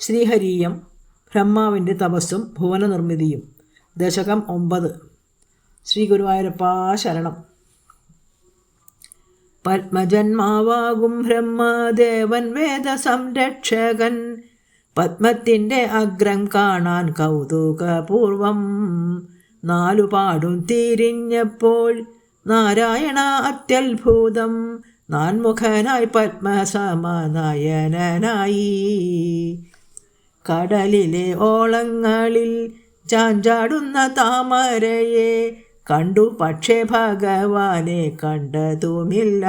ശ്രീഹരീയം ബ്രഹ്മാവിന്റെ തപസ്സും ഭുവനനിർമ്മിതിയും. ദശകം ഒമ്പത്. ശ്രീ ഗുരുവായൂരപ്പാ ശരണം. പത്മജന്മാവാകും ബ്രഹ്മദേവൻ വേദ സംരക്ഷകൻ പത്മത്തിന്റെ അഗ്രം കാണാൻ കൗതുകപൂർവം. നാലുപാടും തിരിഞ്ഞപ്പോൾ നാരായണ അത്യത്ഭുതം. നാൻമുഖനായി പത്മസമനയനായി കടലിലെ ഓളങ്ങളിൽ ചാഞ്ചാടുന്ന താമരയെ കണ്ടു പക്ഷേ ഭഗവാനെ കണ്ടതുമില്ല.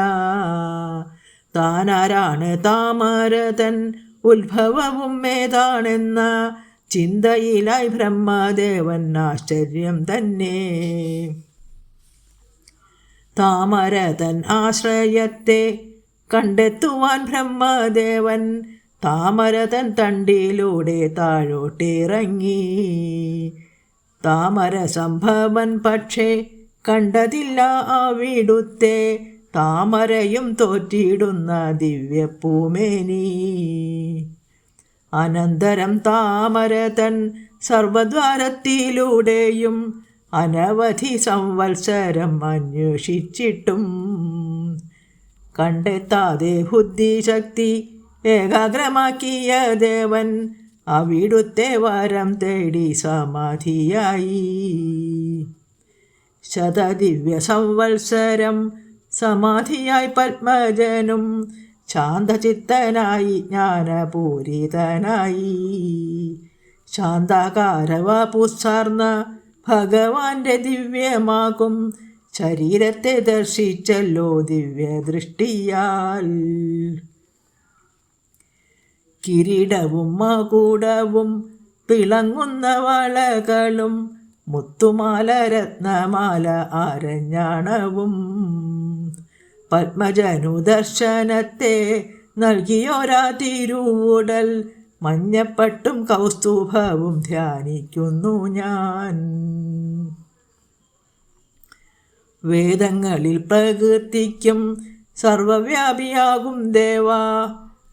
താനാരാണ് താമരതൻ? ഉത്ഭവവും ഏതാണെന്ന ചിന്തയിലായി ബ്രഹ്മദേവൻ ആശ്ചര്യം തന്നെ. താമരതൻ ആശ്രയത്തെ കണ്ടെത്തുവാൻ ബ്രഹ്മദേവൻ താമരതൻ തണ്ടിലൂടെ താഴോട്ടിറങ്ങി. താമര സംഭവൻ പക്ഷേ കണ്ടതില്ല ആ വീടുത്തെ. താമരയും തോറ്റിടുന്ന ദിവ്യപ്പൂമേനി. അനന്തരം താമരതൻ സർവദ്വാരത്തിലൂടെയും അനവധി സംവത്സരം അന്വേഷിച്ചിട്ടും കണ്ടെത്താതെ ബുദ്ധിശക്തി ഏകാഗ്രമാക്കിയ ദേവൻ അവിടുത്തെ വരം തേടി സമാധിയായി. ശതദിവ്യ സംവത്സരം സമാധിയായി പത്മജനും ശാന്തചിത്തനായി ജ്ഞാനപൂരിതനായി. ശാന്താകാരവ പുസ്സാർന്ന ഭഗവാന്റെ ദിവ്യമാകും ശരീരത്തെ ദർശിച്ചല്ലോ ദിവ്യദൃഷ്ടിയാൽ. കിരീടവും മകൂടവും തിളങ്ങുന്ന വളകളും മുത്തുമാല രത്നമാല ആരഞ്ഞാണവും. പത്മജനു ദർശനത്തെ നൽകിയോരാ തിരുവുടൽ മഞ്ഞപ്പട്ടും കൗസ്തുഭവും ധ്യാനിക്കുന്നു ഞാൻ. വേദങ്ങളിൽ പ്രകൃതിക്കും സർവവ്യാപിയാകും ദേവ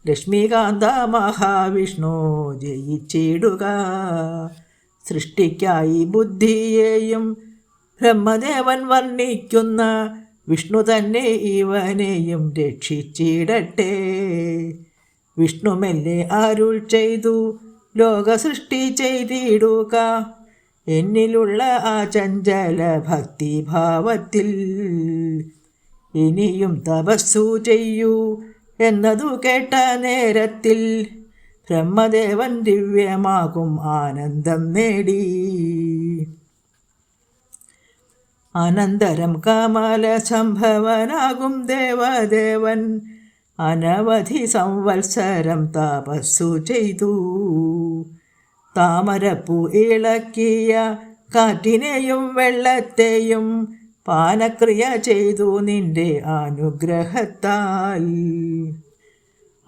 ലക്ഷ്മികാന്ത മഹാവിഷ്ണു ജയിച്ചിടുക. സൃഷ്ടിക്കായി ബുദ്ധിയെയും ബ്രഹ്മദേവൻ വർണിക്കുന്ന വിഷ്ണു തന്നെ ഇവനെയും രക്ഷിച്ചിടട്ടെ. വിഷ്ണുമെല്ലെ അരുൾ ചെയ്തു ലോക സൃഷ്ടി ചെയ്തിടുക. എന്നിലുള്ള ആ ചഞ്ചല ഭക്തിഭാവത്തിൽ ഇനിയും തപസ്സു ചെയ്യൂ. എന്നതു കേട്ട നേരത്തിൽ ബ്രഹ്മദേവൻ ദിവ്യമാകും ആനന്ദം നേടി. അനന്തരം കമല സംഭവനാകും ദേവദേവൻ. അനവധി സംവത്സരം തപസ്സു ചെയ്തു. താമരപ്പൂ ഇളക്കിയ കാറ്റിനെയും വെള്ളത്തെയും പാനക്രിയ ചെയ്തു നിന്റെ അനുഗ്രഹത്താൽ.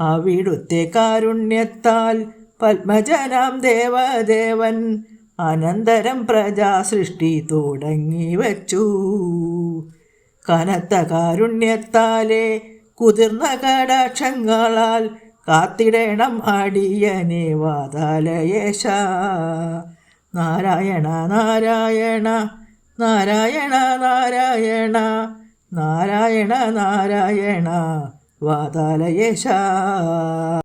അവിടുത്തെ കാരുണ്യത്താൽ പത്മജനാം ദേവദേവൻ അനന്തരം പ്രജാസൃഷ്ടി തുടങ്ങി വച്ചു. കനത്ത കാരുണ്യത്താലെ കുതിർന്ന കടാക്ഷങ്ങളാൽ കാത്തിടേണം അടിയനെ വാതാലയേശ. നാരായണ നാരായണ നാരായണ നാരായണ നാരായണ നാരായണ വാതാലയേശ.